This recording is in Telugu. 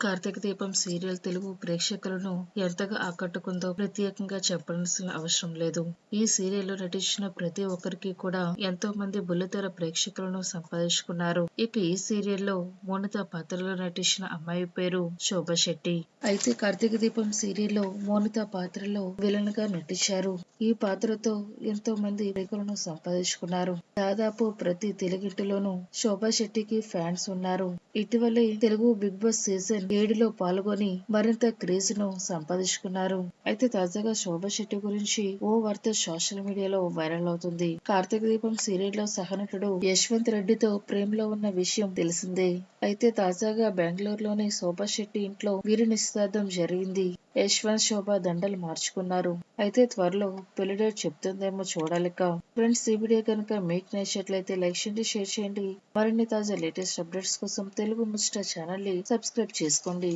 కార్తీక దీపం సీరియల్ తెలుగు ప్రేక్షకులను ఎంతగా ఆకట్టుకుందో ప్రత్యేకంగా చెప్పాల్సిన అవసరం లేదు. ఈ సీరియల్లో నటించిన ప్రతి ఒక్కరికి కూడా ఎంతో మంది బుల్లితెర ప్రేక్షకులను సంపాదించుకున్నారు. ఇక ఈ సీరియల్లో మోనిత పాత్రలో నటించిన అమ్మాయి పేరు శోభ శెట్టి. అయితే కార్తీక దీపం సీరియల్లో మోనిత పాత్రలో విలన్గా నటించారు. ఈ పాత్రతో ఎంతో మంది ప్రేక్షకులను సంపాదించుకున్నారు. దాదాపు ప్రతి తెలుగింటిలోనూ శోభా శెట్టికి ఫ్యాన్స్ ఉన్నారు. ఇటీవలే తెలుగు బిగ్ బాస్ సీజన్ ఏడులో పాల్గొని మరింత క్రేజ్ను సంపాదించుకున్నారు. అయితే తాజాగా శోభ శెట్టి గురించి ఓ వార్త సోషల్ మీడియాలో వైరల్ అవుతుంది. కార్తీక దీపం సీరియల్లో సహనటుడు యశ్వంత్ రెడ్డితో ప్రేమలో ఉన్న విషయం తెలిసిందే. అయితే తాజాగా బెంగళూరులోని శోభా శెట్టి ఇంట్లో వీరి నిశ్చితార్థం జరిగింది. యశ్వంత్ శోభ దండలు మార్చుకున్నారు. అయితే త్వరలో పెళ్ళి డేట్ చెప్తుందేమో చూడాలిక. ఫ్రెండ్స్ ఈ వీడియో కనుక మీకు నచ్చినట్లయితే లైక్ చేయండి షేర్ చేయండి. మరిన్ని తాజా లేటెస్ట్ అప్డేట్స్ కోసం తెలుగు ముచ్చట ఛానల్ని సబ్స్క్రైబ్ చేసుకోండి.